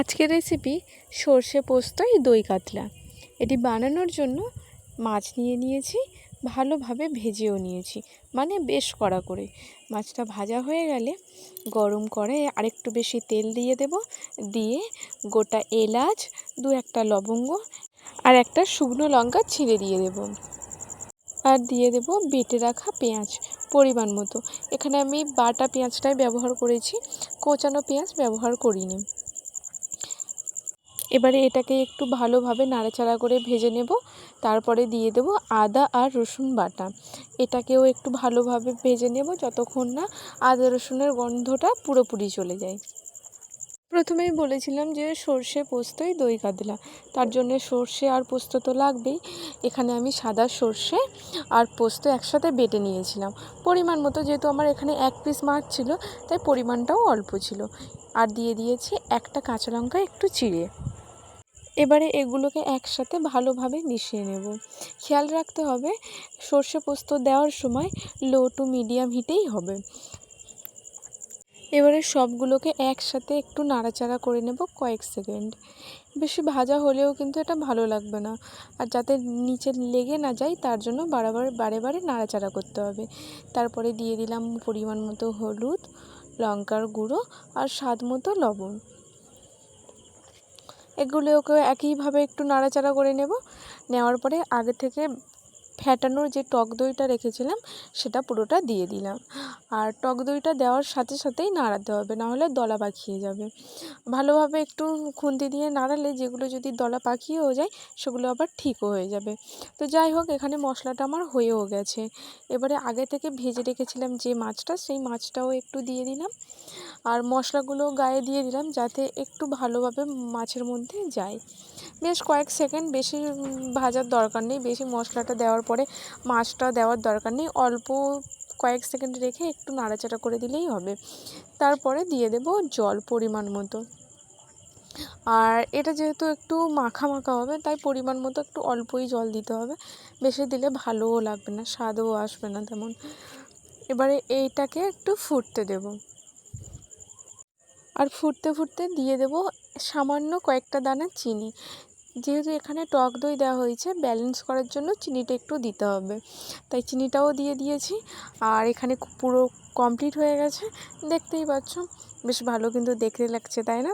আজকের রেসিপি সর্ষে পোস্তই দই কাতলা। এটি বানানোর জন্য মাছ নিয়ে নিয়েছি, ভালোভাবে ভেজেও নিয়েছি মানে বেশ কড়া করে। মাছটা ভাজা হয়ে গেলে গরম করে আরেকটু বেশি তেল দিয়ে দেব, দিয়ে গোটা এলাচ, দু একটা লবঙ্গ আর একটা শুকনো লঙ্কা ছিঁড়ে দিয়ে দেব। আর দিয়ে দেব বেটে রাখা পেঁয়াজ পরিমাণ মতো। এখানে আমি বাটা পেঁয়াজটাই ব্যবহার করেছি, কোচানো পেঁয়াজ ব্যবহার করিনি। এবারে এটাকে একটু ভালোভাবে নাড়াচাড়া করে ভেজে নেব। তারপরে দিয়ে দেব আদা আর রসুন বাটা। এটাকেও একটু ভালোভাবে ভেজে নেব যতক্ষণ না আদা রসুনের গন্ধটা পুরোপুরি চলে যায়। প্রথমেই বলেছিলাম যে সর্ষে পোস্তই দই কাতলা। তার জন্য সর্ষে আর পোস্ত তো লাগবেই। এখানে আমি সাদা সর্ষে আর পোস্ত একসাথে বেটে নিয়েছিলাম। পরিমাণ মতো যেহেতু আমার এখানে এক পিস মাছ ছিল, তাই পরিমাণটাও অল্প ছিল। আর দিয়ে দিয়েছি একটা কাঁচা লঙ্কা, একটু চিড়ে। এবারে এগুলোকে একসাথে ভালোভাবে মিশিয়ে নেব। খেয়াল রাখতে হবে, সর্ষে পোস্ত দেওয়ার সময় লো টু মিডিয়াম হিটেই হবে। এবারে সবগুলোকে একসাথে একটু নাড়াচাড়া করে নেব কয়েক সেকেন্ড। বেশি ভাজা হলেও কিন্তু এটা ভালো লাগবে না। আর যাতে নিচে লেগে না যায়, তার জন্য বারবার, বারে বারে নাড়াচাড়া করতে হবে। তারপরে দিয়ে দিলাম পরিমাণ মতো হলুদ, লঙ্কার গুঁড়ো আর স্বাদ মতো লবণ। এগুলোকে একইভাবে একটু নাড়াচাড়া করে নেব। নেওয়ার পরে আগে থেকে ফ্যাটানোর যে টক দইটা রেখেছিলাম, সেটা পুরোটা দিয়ে দিলাম। আর টক দইটা দেওয়ার সাথে সাথেই নাড়াতে হবে নাহলে দলা পাকিয়ে যাবে। ভালোভাবে একটু খুন্তি দিয়ে নাড়ালে যেগুলো যদি দলা পাকিয়েও যায়, সেগুলো আবার ঠিকও হয়ে যাবে। তো যাই হোক, এখানে মশলাটা আমার হয়েও গেছে। এবারে আগে থেকে ভেজে রেখেছিলাম যে মাছটা, সেই মাছটাও একটু দিয়ে দিলাম। আর মশলাগুলো গায়ে দিয়ে দিলাম যাতে একটু ভালোভাবে মাছের মধ্যে যায়। বেশ কয়েক সেকেন্ড, বেশি ভাজার দরকার নেই, বেশি মশলাটা দেওয়ার পরে মাছটা দেওয়ার দরকার নেই। অল্প কয়েক সেকেন্ড রেখে একটু নাড়াচাড়া করে দিলেই হবে। তারপরে দিয়ে দেব জল পরিমাণ মতো। আর এটা যেহেতু একটু মাখা মাখা হবে, তাই পরিমাণ মতো একটু অল্পই জল দিতে হবে। বেশি দিলে ভালোও লাগবে না, স্বাদও আসবে না তেমন। এবারে এইটাকে একটু ফুটতে দেব। আর ফুটতে ফুটতে দিয়ে দেব সামান্য কয়েকটা দানা চিনি। যেহেতু এখানে টক দই দেওয়া হয়েছে ব্যালেন্স করার জন্য চিনিটা একটু দিতে হবে। তাই চিনিটাও দিয়ে দিয়েছি। আর এখানে পুরো কমপ্লিট হয়ে গেছে। দেখতেই পাচ্ছ, বেশ ভালো কিন্তু দেখতে লাগছে, তাই না?